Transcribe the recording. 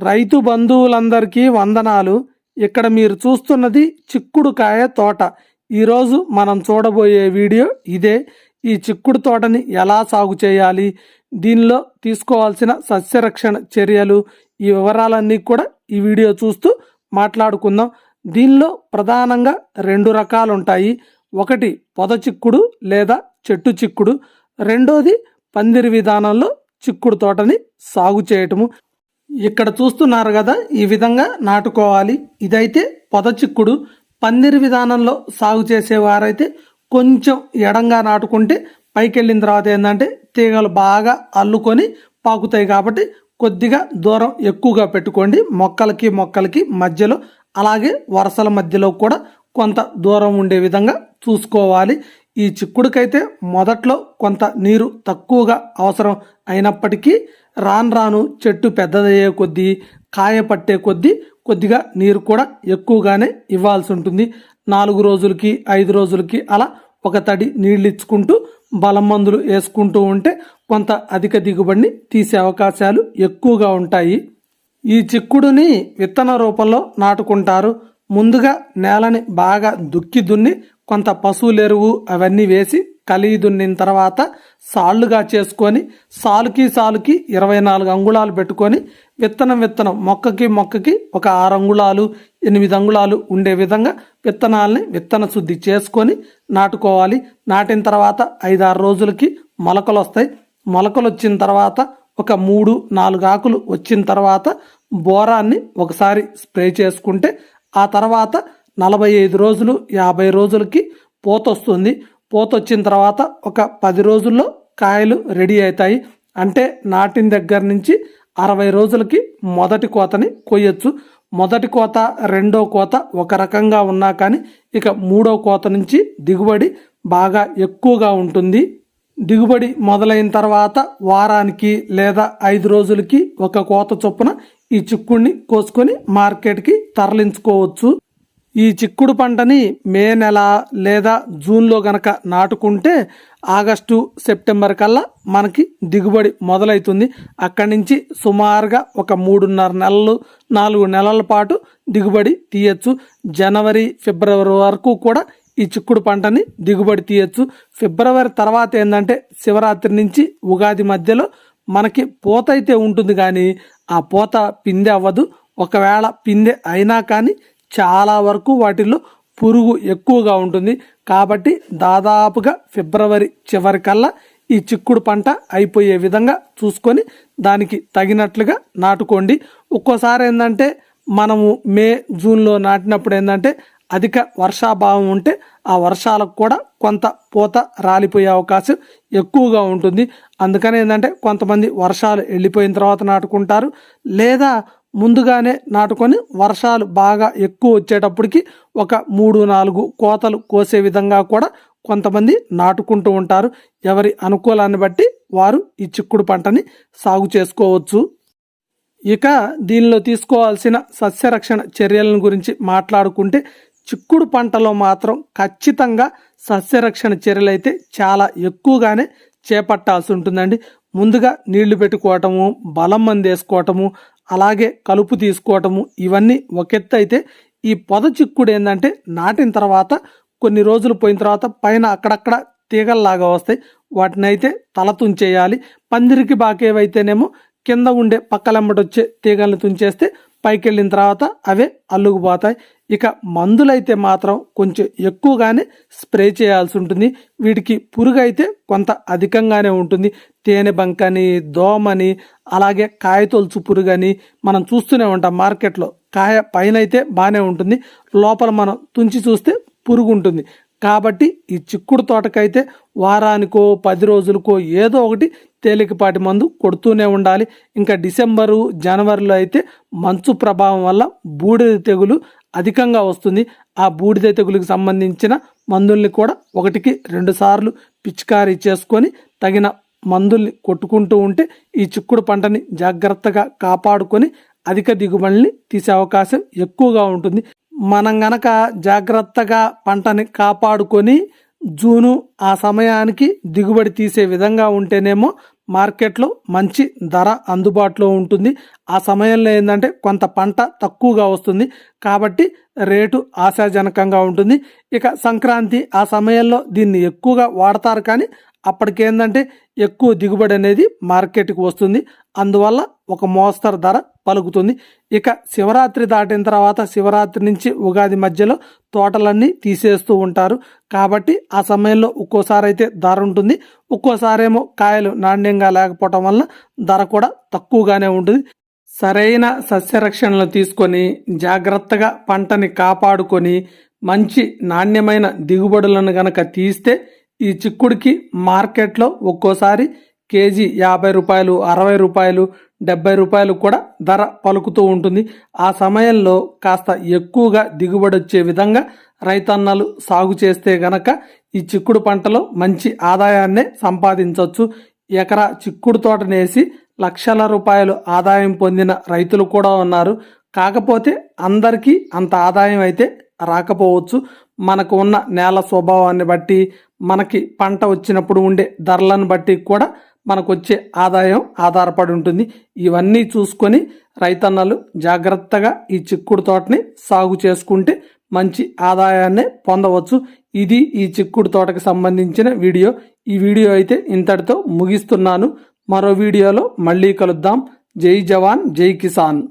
రైతు బంధువులందరికీ వందనాలు. ఇక్కడ మీరు చూస్తున్నది చిక్కుడుకాయ తోట. ఈరోజు మనం చూడబోయే వీడియో ఇదే. ఈ చిక్కుడు తోటని ఎలా సాగు చేయాలి? దీనిలో తీసుకోవాల్సిన సస్యరక్షణ చర్యలు ఈ వివరాలన్నీ కూడా ఈ వీడియో చూస్తూ మాట్లాడుకుందాం. దీనిలో ప్రధానంగా రెండు రకాలు ఉంటాయి ఒకటి పొద చిక్కుడు లేదా చెట్టు చిక్కుడు. రెండోది పందిరి విధానంలో చిక్కుడు తోటని సాగు చేయటము. ఇక్కడ చూస్తున్నారు కదా ఈ విధంగా నాటుకోవాలి. ఇదైతే పొద చిక్కుడు పందిరి విధానంలో సాగు చేసేవారైతే కొంచెం ఎడంగా నాటుకుంటే పైకి వెళ్ళిన తర్వాత ఏంటంటే తీగలు బాగా అల్లుకొని పాకుతాయి కాబట్టి కొద్దిగా దూరం ఎక్కువగా పెట్టుకోండి. మొక్కలకి మొక్కలకి మధ్యలో అలాగే వరుసల మధ్యలో కూడా కొంత దూరం ఉండే విధంగా చూసుకోవాలి. ఈ చిక్కుడుకైతే మొదట్లో కొంత నీరు తక్కువగా అవసరం అయినప్పటికీ రాను రాను చెట్టు పెద్దదయ్యే కొద్దీ కాయ పట్టే కొద్దీ కొద్దిగా నీరు కూడా ఎక్కువగానే ఇవ్వాల్సి ఉంటుంది. నాలుగు రోజులకి ఐదు రోజులకి అలా ఒక తడి నీళ్ళు ఇచ్చుకుంటూ బలం మందులు వేసుకుంటూ ఉంటే కొంత అధిక దిగుబడిని తీసే అవకాశాలు ఎక్కువగా ఉంటాయి. ఈ చిక్కుడుని విత్తన రూపంలో నాటుకుంటారు. ముందుగా నేలని బాగా దుక్కి దున్ని కొంత పశువుల ఎరువు అవన్నీ వేసి కలిగి దున్నిన తర్వాత సాళ్ళుగా చేసుకొని సాలుకి సాలుకి ఇరవై నాలుగు అంగుళాలు పెట్టుకొని విత్తనం విత్తనం మొక్కకి మొక్కకి ఒక ఆరు అంగుళాలు ఎనిమిది అంగుళాలు ఉండే విధంగా విత్తనాలని విత్తన శుద్ధి చేసుకొని నాటుకోవాలి. నాటిన తర్వాత ఐదారు రోజులకి మొలకలు వస్తాయి. మొలకలు వచ్చిన తర్వాత ఒక మూడు నాలుగు ఆకులు వచ్చిన తర్వాత బోరాన్ని ఒకసారి స్ప్రే చేసుకుంటే ఆ తర్వాత నలభై ఐదు రోజులు యాభై రోజులకి పూత వస్తుంది పూత వచ్చిన తర్వాత ఒక పది రోజుల్లో కాయలు రెడీ అవుతాయి అంటే నాటిన దగ్గర నుంచి అరవై రోజులకి మొదటి కోతని కొయ్యొచ్చు. మొదటి కోత రెండో కోత ఒక రకంగా ఉన్నా కానీ ఇక మూడో కోత నుంచి దిగుబడి బాగా ఎక్కువగా ఉంటుంది. దిగుబడి మొదలైన తర్వాత వారానికి లేదా ఐదు రోజులకి ఒక కోత చొప్పున ఈ చిక్కుడిని కోసుకొని మార్కెట్కి తరలించుకోవచ్చు. ఈ చిక్కుడు పంటని మే నెల లేదా జూన్లో గనక నాటుకుంటే ఆగస్టు సెప్టెంబర్ కల్లా మనకి దిగుబడి మొదలవుతుంది అక్కడి నుంచి సుమారుగా ఒక మూడున్నర నెలలు నాలుగు నెలల పాటు దిగుబడి తీయచ్చు. జనవరి ఫిబ్రవరి వరకు కూడా ఈ చిక్కుడు పంటని దిగుబడి తీయచ్చు. ఫిబ్రవరి తర్వాత ఏంటంటే శివరాత్రి నుంచి ఉగాది మధ్యలో మనకి పూత అయితే ఉంటుంది కానీ ఆ పూత పిందె అవ్వదు. ఒకవేళ పిందె అయినా కానీ చాలా వరకు వాటిల్లో పురుగు ఎక్కువగా ఉంటుంది. కాబట్టి దాదాపుగా ఫిబ్రవరి చివరికల్లా ఈ చిక్కుడు పంట అయిపోయే విధంగా చూసుకొని దానికి తగినట్లుగా నాటుకోండి. ఒక్కోసారి ఏంటంటే మనము మే జూన్లో నాటినప్పుడు ఏంటంటే అధిక వర్షాభావం ఉంటే ఆ వర్షాలకు కూడా కొంత పూత రాలిపోయే అవకాశం ఎక్కువగా ఉంటుంది. అందుకని ఏంటంటే కొంతమంది వర్షాలు వెళ్ళిపోయిన తర్వాత నాటుకుంటారు. లేదా ముందుగానే నాటుకొని వర్షాలు బాగా ఎక్కువ వచ్చేటప్పటికి ఒక మూడు నాలుగు కోతలు కోసే విధంగా కూడా కొంతమంది నాటుకుంటూ ఉంటారు. ఎవరి అనుకూలాన్ని బట్టి వారు ఈ చిక్కుడు పంటని సాగు చేసుకోవచ్చు. ఇక దీనిలో తీసుకోవాల్సిన సస్యరక్షణ చర్యలను గురించి మాట్లాడుకుంటే చిక్కుడు పంటలో మాత్రం ఖచ్చితంగా సస్యరక్షణ చర్యలైతే చాలా ఎక్కువగానే చేపట్టాల్సి ఉంటుందండి. ముందుగా నీళ్ళు పెట్టుకోవటము బలం మంది వేసుకోవటము అలాగే కలుపు తీసుకోవటము ఇవన్నీ ఒక ఎత్తు అయితే ఈ పొద చిక్కుడు ఏంటంటే నాటిన తర్వాత కొన్ని రోజులు పోయిన తర్వాత పైన అక్కడక్కడ తీగల్లాగా వస్తాయి. వాటిని అయితే తల తుంచేయాలి. పందిరికి బాకేవైతేనేమో కింద ఉండే పక్కలెంబటి వచ్చే తీగలను తుంచేస్తే పైకి వెళ్ళిన తర్వాత అవే అల్లుకుపోతాయి. ఇక మందులైతే మాత్రం కొంచెం ఎక్కువగానే స్ప్రే చేయాల్సి ఉంటుంది. వీటికి పురుగు అయితే కొంత అధికంగానే ఉంటుంది. తేనె బంకని దోమని అలాగే కాయతొలుచు పురుగు అని మనం చూస్తూనే ఉంటాం మార్కెట్లో. కాయ పైన అయితే బాగానే ఉంటుంది. లోపల మనం తుంచి చూస్తే పురుగు ఉంటుంది. కాబట్టి ఈ చిక్కుడు తోటకైతే వారానికో పది రోజులకో ఏదో ఒకటి తేలికపాటి మందు కొడుతూనే ఉండాలి. ఇంకా డిసెంబరు జనవరిలో అయితే మంచు ప్రభావం వల్ల బూడిద తెగులు అధికంగా వస్తుంది. ఆ బూడిద తెగులుకి సంబంధించిన మందుల్ని కూడా ఒకటికి రెండు సార్లు పిచికారీ చేసుకొని తగిన మందుల్ని కొట్టుకుంటూ ఉంటే ఈ చిక్కుడు పంటని జాగ్రత్తగా కాపాడుకొని అధిక దిగుబడిని తీసే అవకాశం ఎక్కువగా ఉంటుంది. మనం గనక జాగ్రత్తగా పంటని కాపాడుకొని జూను ఆ సమయానికి దిగుబడి తీసే విధంగా ఉంటేనేమో మార్కెట్లో మంచి ధర అందుబాటులో ఉంటుంది. ఆ సమయంలో ఏంటంటే కొంత పంట తక్కువగా వస్తుంది. కాబట్టి రేటు ఆశాజనకంగా ఉంటుంది. ఇక సంక్రాంతి ఆ సమయంలో దీన్ని ఎక్కువగా వాడతారు కానీ అప్పటికేందంటే ఎక్కువ దిగుబడి అనేది మార్కెట్కి వస్తుంది. అందువల్ల ఒక మోస్తరు ధర పలుకుతుంది. ఇక శివరాత్రి దాటిన తర్వాత శివరాత్రి నుంచి ఉగాది మధ్యలో తోటలన్నీ తీసేస్తూ ఉంటారు. కాబట్టి ఆ సమయంలో ఒక్కోసారి అయితే ధర ఉంటుంది. ఒక్కోసారేమో కాయలు నాణ్యంగా లేకపోవటం వల్ల ధర కూడా తక్కువగానే ఉంటుంది. సరైన సస్యరక్షణలు తీసుకొని జాగ్రత్తగా పంటని కాపాడుకొని మంచి నాణ్యమైన దిగుబడులను గనక తీస్తే ఈ చిక్కుడికి మార్కెట్లో ఒక్కోసారి కేజీ యాభై రూపాయలు అరవై రూపాయలు డెబ్బై రూపాయలు కూడా ధర పలుకుతూ ఉంటుంది. ఆ సమయంలో కాస్త ఎక్కువగా దిగుబడి వచ్చే విధంగా రైతన్నలు సాగు చేస్తే గనక ఈ చిక్కుడు పంటలో మంచి ఆదాయాన్నే సంపాదించవచ్చు ఎకరా చిక్కుడు తోటనేసి లక్షల రూపాయలు ఆదాయం పొందిన రైతులు కూడా ఉన్నారు. కాకపోతే అందరికీ అంత ఆదాయం అయితే రాకపోవచ్చు. మనకు ఉన్న నేల స్వభావాన్ని బట్టి మనకి పంట వచ్చినప్పుడు ఉండే ధరలను బట్టి కూడా మనకు వచ్చే ఆదాయం ఆధారపడి ఉంటుంది. ఇవన్నీ చూసుకొని రైతన్నలు జాగ్రత్తగా ఈ చిక్కుడు తోటని సాగు చేసుకుంటే మంచి ఆదాయాన్ని పొందవచ్చు. ఇది ఈ చిక్కుడు తోటకి సంబంధించిన వీడియో. ఈ వీడియో అయితే ఇంతటితో ముగిస్తున్నాను. మరో వీడియోలో మళ్ళీ కలుద్దాం. జై జవాన్ జై కిసాన్.